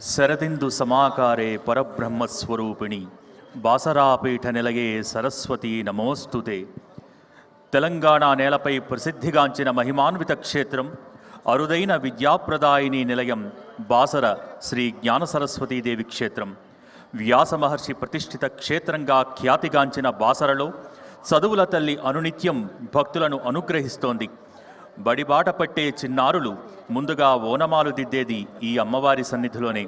శరదిందు సమాకారే పరబ్రహ్మస్వరూపిణి బాసరాపీఠ నిలయే సరస్వతి నమోస్తుతే. తెలంగాణ నేలపై ప్రసిద్ధిగాంచిన మహిమాన్విత క్షేత్రం అరుదైన విద్యాప్రదాయిని నిలయం బాసర శ్రీ జ్ఞాన సరస్వతీదేవి క్షేత్రం. వ్యాస మహర్షి ప్రతిష్ఠిత క్షేత్రంగా ఖ్యాతిగాంచిన బాసరలో చదువుల తల్లి అనునిత్యం భక్తులను అనుగ్రహిస్తోంది. బడిబాట పట్టే చిన్నారులు ముందుగా ఓనమాలు దిద్దేది ఈ అమ్మవారి సన్నిధిలోనే.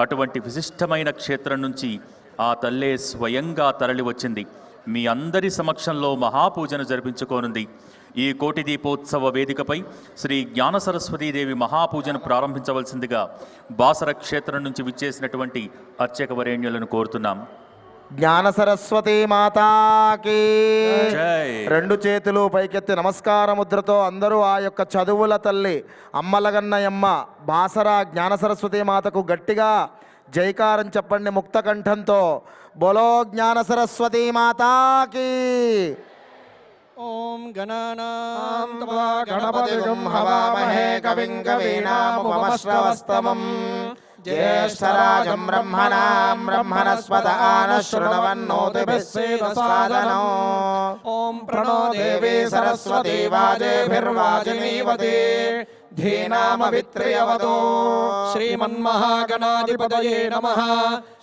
అటువంటి విశిష్టమైన క్షేత్రం నుంచి ఆ తల్లే స్వయంగా తరలివచ్చింది మీ అందరి సమక్షంలో మహాపూజను జరిపించుకోనుంది. ఈ కోటి దీపోత్సవ వేదికపై శ్రీ జ్ఞాన సరస్వతీదేవి మహాపూజను ప్రారంభించవలసిందిగా బాసర క్షేత్రం నుంచి విచ్చేసినటువంటి అర్చక వరేణ్యులను కోరుతున్నాం. జ్ఞాన సరస్వతి మాతాకి రెండు చేతులు పైకెత్తి నమస్కార ముద్రతో అందరూ ఆ యొక్క చదువుల తల్లి అమ్మలగన్నయమ్మ బాసరా జ్ఞాన సరస్వతి మాతకు గట్టిగా జైకారం చెప్పండి ముక్త కంఠంతో. బొలో జ్ఞాన సరస్వతి మాతాకి. ఓం గణానాం గణపతి హవామహే కవిం కవీనాముపమశ్రవస్తమం. ज्येष्ठराजं ब्रह्मणां ब्रह्मणस्पदानशृण्वन्नोतिभिस्सेदसादनौ ॐ प्रणो देवी सरस्वती वाजेभिर्वाजिनीवती धीनामवित्रयवदो श्रीमन्महागणाधिपतये नमः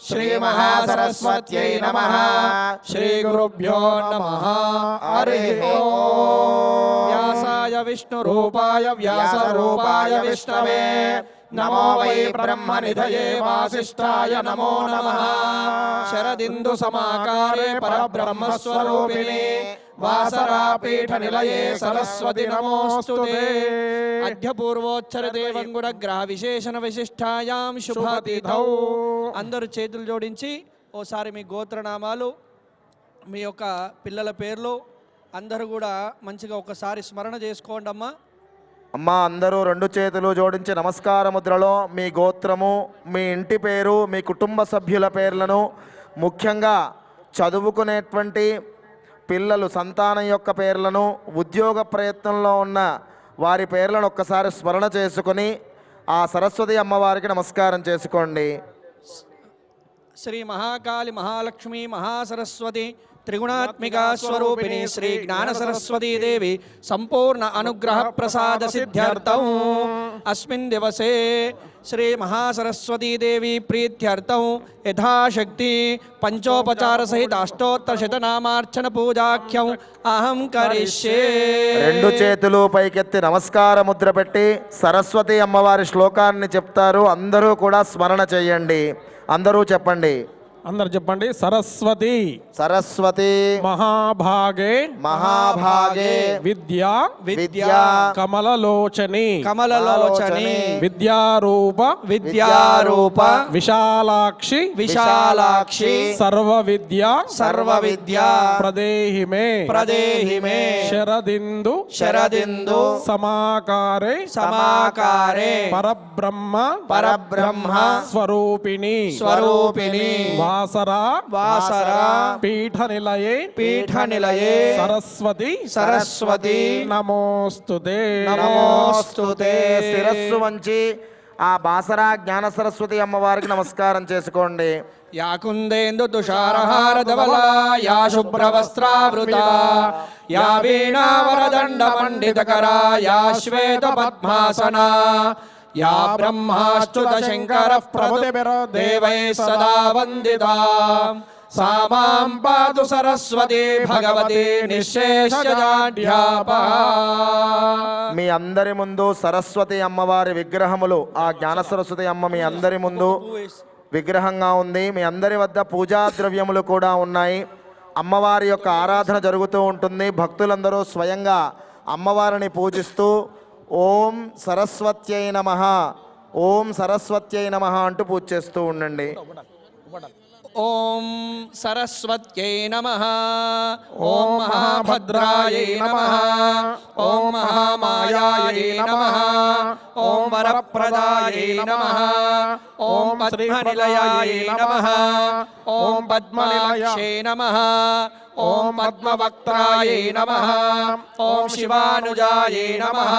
श्रीमहासरस्वत्यै नमः श्रीगुरुभ्यो नमः हरिः व्यासाय विष्णुरूपाय व्यासरूपाय विष्णवे నమో వై బ్రహ్మనిధయే వాసిష్టాయ నమో నమ. శరదిందు సమాకారే పరబ్రహ్మస్వరూపిణి. వాసరాపీఠ నిలయే సరస్వతి నమోస్తు అధ్యపూర్వోచ్చర దేవంగుడ గ్రహ విశేషణ విశిష్టాయాం శుభాతిథౌ అందరు చేతులు జోడించి ఓసారి మీ గోత్రనామాలు మీ యొక్క పిల్లల పేర్లు అందరూ కూడా మంచిగా ఒకసారి స్మరణ చేసుకోండి అమ్మా అమ్మ అందరూ రెండు చేతులు జోడించి నమస్కార ముద్రలో మీ గోత్రము మీ ఇంటి పేరు మీ కుటుంబ సభ్యుల పేర్లను ముఖ్యంగా చదువుకునేటువంటి పిల్లలు సంతానం యొక్క పేర్లను ఉద్యోగ ప్రయత్నంలో ఉన్న వారి పేర్లను ఒక్కసారి స్మరణ చేసుకుని ఆ సరస్వతి అమ్మవారికి నమస్కారం చేసుకోండి. శ్రీ మహాకాళి మహాలక్ష్మి మహాసరస్వతి త్రిగుణాత్మికా స్వరూపిణి శ్రీ జ్ఞాన సరస్వతీ దేవి సంపూర్ణ అనుగ్రహ ప్రసాద సిద్ధ్యర్థం అస్మిన్ దివసే శ్రీ మహాసరస్వతీ దేవి ప్రీత్యర్థం యథాశక్తి పంచోపచార సహిత అష్టోత్తర శతనామార్చన పూజాఖ్యం అహం కరిష్యే రెండు చేతులు పైకెత్తి నమస్కార ముద్ర పెట్టి సరస్వతి అమ్మవారి శ్లోకాన్ని చెప్తారు. అందరూ కూడా స్మరణ చేయండి. అందరూ చెప్పండి. అందరు చెప్పండి సరస్వతి. సరస్వతి. మహాభాగే. మహాభాగే. విద్యా. విద్యా. కమలలోచని. కమలలోచని. విద్యారూప. విద్యారూప. విశాలాక్షి. విశాలాక్షి. సర్వ విద్యా సర్వ విద్యా ప్రదేహి మే ప్రదేహి మే శరదిందు. శరదిందు. సమాకారే. సమాకారే. పరబ్రహ్మ. పరబ్రహ్మ. స్వరూపిణి. స్వరూపిణి. వాసరా వాసరా పీఠ నిలయే పీఠ నిలయే సరస్వతి సరస్వతి నమోస్తుతే నమోస్తుతే శిరస్సు వంచి ఆ బాసరా జ్ఞాన సరస్వతి అమ్మవారికి నమస్కారం చేసుకోండి. యా కుందేందు తుషారహారధవలా యా శుభ్రవస్త్రావృత యా వీణావరదండ పండితకరా యా శ్వేత పద్మాసనా యా బ్రహ్మాచ్యుత శంకర ప్రభుతిభిరో దేవై సదా వందితా. సా మాం పాతు సరస్వతి భగవతి నిశేషాఢ్యాప మీ అందరి ముందు సరస్వతి అమ్మవారి విగ్రహములు ఆ జ్ఞాన సరస్వతి అమ్మ మీ అందరి ముందు విగ్రహంగా ఉంది. మీ అందరి వద్ద పూజా ద్రవ్యములు కూడా ఉన్నాయి. అమ్మవారి యొక్క ఆరాధన జరుగుతూ ఉంటుంది. భక్తులందరూ స్వయంగా అమ్మవారిని పూజిస్తూ ఓం సరస్వత్యై నమ. ఓం సరస్వత్యై నమ అంటూ పూజ చేస్తూ ఉండండి. ఓం సరస్వత్యై నమ ఓం మహాభద్రాయై నమ ఓం మహామాయాయై నమ ఓం వరప్రదాయై నమ ఓం పద్మనిలయాయ నమః ఓం పద్మనిలయాయ నమః ఓం పద్మవక్త్రాయ నమః ఓం శివానుజాయ నమః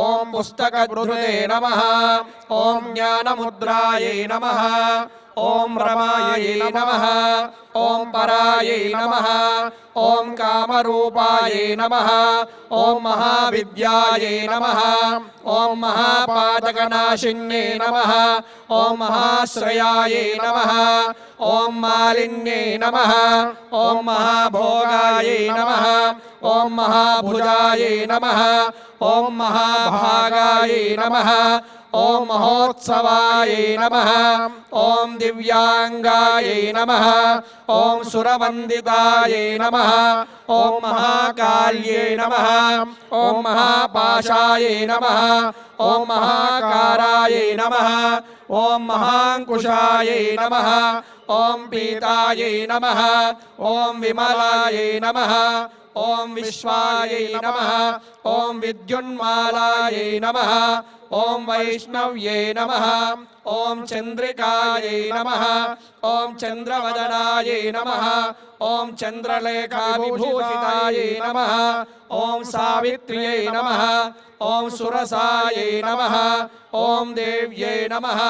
ఓం పుస్తకధృతే నమః ఓం జ్ఞానముద్రాయ నమః ఓం రమాయ నమః. ఓం పరాయ నమః. ఓం కామరూపాయ నమః. ఓం మహావిద్యాయ నమః. ఓం మహాపాతకనాశిన్యే నమః. ఓం మహాశ్రయాయ నమః. ఓం మాలిన్యే నమః. ఓం మహాభోగాయ నమః. ఓం మహాభుజాయ నమః. ఓం మహాభాగాయ నమః. ఓం మహోత్సవాయ నమః. ఓం దివ్యాంగాయ నమః. ఓం సురవందితాయ నమః. ఓం మహాకాళ్యే నమః. ఓం మహాపాశాయ నమః. ఓం మహాకారాయ నమః. ఓం మహాంకుశాయ నమః. ఓం పీతాయ నమః. ఓం విమలాయ నమః. ఓం విశ్వాయ నమః ఓం విద్యున్మాలాయ నమః ఓం వైష్ణవ్యే నమః ఓం చంద్రికాయ నమః ఓం చంద్రవదనాయ నమః ఓం చంద్రలేఖావిభూషితాయ నమః ఓం సావిత్ర్యై నమః ఓం సురసాయ నమః ఓం దేవ్యై నమః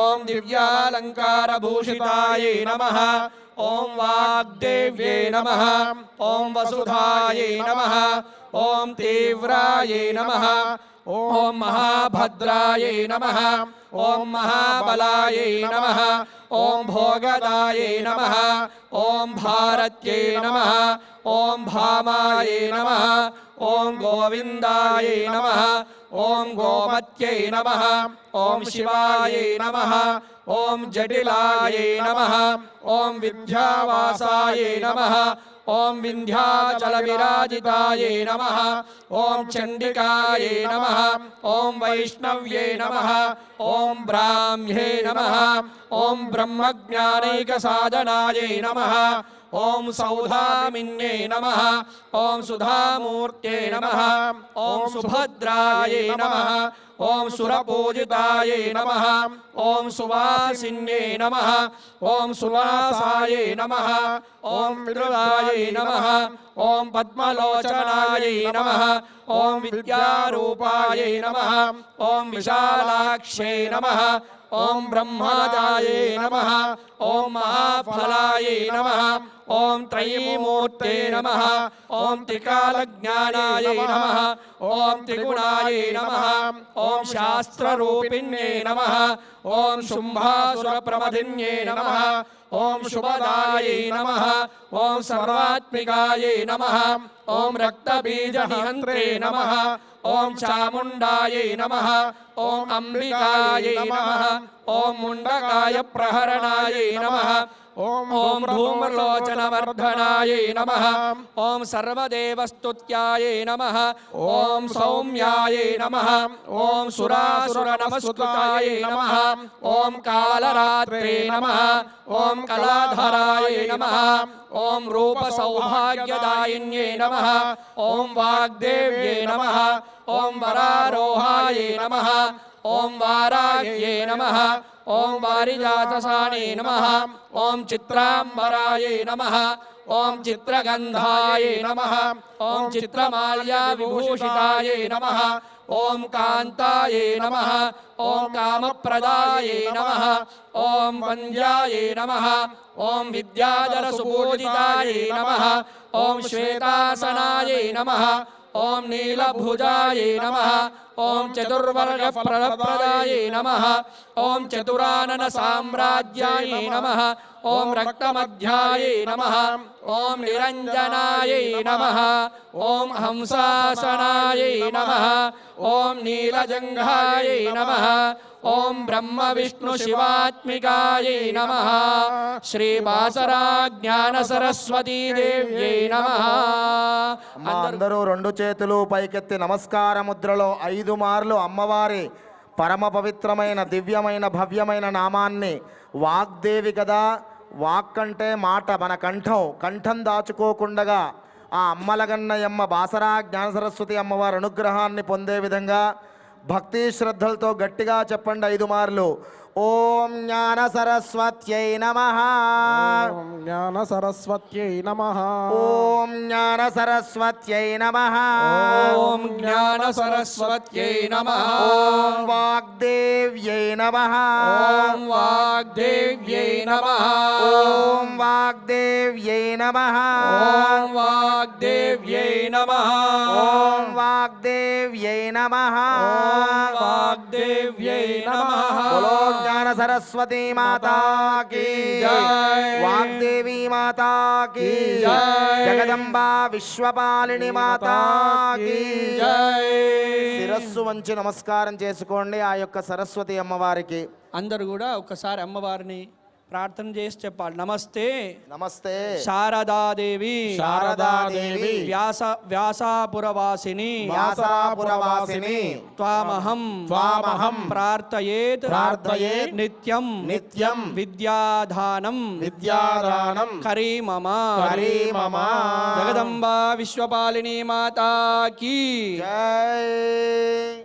ఓం దివ్యాలంకారభూషితాయ నమః ఓం వాగ్దేవ్యై నమః. ఓం వసుధాయై నమః. ఓం తీవ్రాయై నమః. ఓం మహాభద్రాయై నమః. ఓం మహాబలాయై నమః. ఓం భోగదాయై నమః. ఓం భారత్యై నమః. ఓం భామాయై నమః. ఓం గోవిందాయై నమః. ఓం గోమత్యై నమః ఓం శివాయై నమః ఓం జటిలాయై నమః ఓం విద్యావాసాయై నమః ఓం వింధ్యాచల విరాజితాయై నమః ఓం చండికాయై నమః ఓం వైష్ణవ్యై నమః ఓం బ్రాహ్మ్యై నమః ఓం బ్రహ్మజ్ఞానైక సాధనాయై నమః ఓం సౌధామిన్యై నమః ఓం సుధామూర్త్యై నమః ఓం సుభద్రాయై నమః ఓం సురపూజితాయై నమః ఓం సువాసిన్యై నమః ఓం సువాసాయై నమః ఓం విరుదాయై నమః ఓం పద్మలోచనాయై నమః ఓం విద్యారూపాయై నమః ఓం విశాలాక్షై నమః ఓం బ్రహ్మదాయై నమః ఓం మహాఫలాయై నమః ఓం త్రయీమూర్తే నమః ఓం త్రికాలజ్ఞానాయై నమః ఓం త్రిగుణాయై నమః ఓం శాస్త్రరూపిణ్యై నమః ఓం శుంభాసురప్రమధిన్యై నమః ఓం శుభదాయై నమః ఓం సర్వాత్మికాయై నమః ఓం రక్తబీజనిహంత్రే నమః ఓం చాముండాయై నమః. ఓం అంబికాయై నమః. ఓం ముండకాయ ప్రహరణాయై నమః. ఓం ఓం ధూమ్రలోచనవర్ధనాయై నమః. ఓం సర్వదేవస్తుత్యాయై నమః. ఓం సౌమ్యాయై నమః. ఓం సురాసుర నమస్కృతాయై నమః. ఓం కాళరాత్రే నమః. ఓం కళాధరాయై నమః. ఓం రూప సౌభాగ్యదాయిన్యై నమః ఓం వాగ్దేవ్యై నమః ఓం వరారోహాయై నమః ఓం వారాగ్యై నమః ఓం వారిజాతసానే నమః ఓం చిత్రాంబరాయై నమః ఓం చిత్రగంధాయై నమః ఓం చిత్రమాల్యా విభూషితాయై నమః ఓం కాంతాయై నమః ఓం కామప్రదాయై నమః ఓం వంద్యాయై నమః ఓం విద్యాధర సుపూజితాయై నమః ఓం శ్వేతాసనాయై నమః ఓం నీలభుజాయై నమః ఓం చతుర్వర్గ ప్రదాయై నమః ఓం చతురానన సామ్రాజ్యాయై నమః ఓం రక్తమధ్యాయై నమః ఓం ఓం బ్రహ్మ విష్ణు శివాత్మికాయై నమః. శ్రీ బాసరా జ్ఞాన సరస్వతీ దేవ్యై అమ్మ అందరూ రెండు చేతులు పైకెత్తి నమస్కార ముద్రలో ఐదు మార్లు అమ్మవారి పరమ పవిత్రమైన దివ్యమైన భవ్యమైన నామాన్ని వాగ్దేవి కదా. వాక్ అంటే మాట మన కంఠం కంఠం దాచుకోకుండగా ఆ అమ్మలగన్నయమ్మ బాసరా జ్ఞాన సరస్వతి అమ్మవారి అనుగ్రహాన్ని పొందే విధంగా భక్తి శ్రద్ధలతో గట్టిగా చెప్పండి ఐదు మార్లు. ఓం జ్ఞాన సరస్వత్యై నమ. జ్ఞాన సరస్వత్యై నమ. ఓం జ్ఞాన సరస్వత్యై నమ ఓం జ్ఞాన సరస్వత్యై నమ ఓం వాగ్దేవ్యై నమ ఓం వాగ్దేవ్యై నమ ఓం వాగ్దేవ్యై నమ ఓం వాగ్దేవ్యై నమ ఓం వాగ్దేవ్యై నమ వాగ్దేవ్యై నమ సరస్వతి మాతా కీ జై. వాగ్దేవి మాతా కీ జై. జగదంబా విశ్వపాలిని మాతా కీ శిరస్సు వంచి నమస్కారం చేసుకోండి ఆ యొక్క సరస్వతి అమ్మవారికి అందరూ కూడా ఒకసారి అమ్మవారిని ప్రార్థన చేసి చెప్పాలి. నమస్తే. నమస్తే. శారదాదేవి. శారదాదేవి. వ్యాస వ్యాసాపురవాసిని. వ్యాసాపురవాసిని. త్వామహం. త్వామహం. ప్రార్థయేత్. ప్రార్థయేత్. నిత్యం. నిత్యం. విద్యాదానం. విద్యాదానం. కరీమమ. కరీమమ. జగదంబా విశ్వపాలిని మాతా కీ. జై.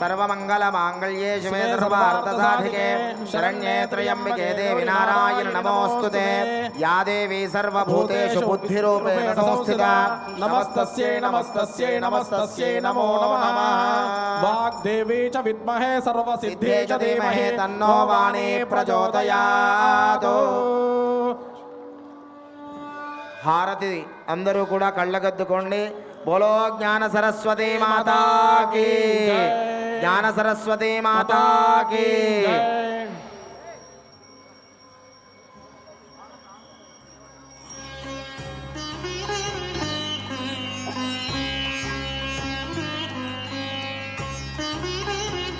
सर्वमङ्गलमाङ्गल्ये शिवे सर्वार्थसाधिके शरण्ये त्र्यम्बिके देवि नारायण नमोऽस्तु ते या देवी सर्वभूतेषु बुद्धिरूपेण संस्थिता नमस्तस्यै नमस्तस्यै नमस्तस्यै नमो नमः वाग्देवी च विद्महे सर्वसिद्धे च धीमहि तन्नो वाणी प्रचोदयात् హారతి అందరూ కూడా కళ్ళగద్దుకోండి. బోలో జ్ఞాన సరస్వతి మాతాకి. జ్ఞాన సరస్వతి మాతాకి.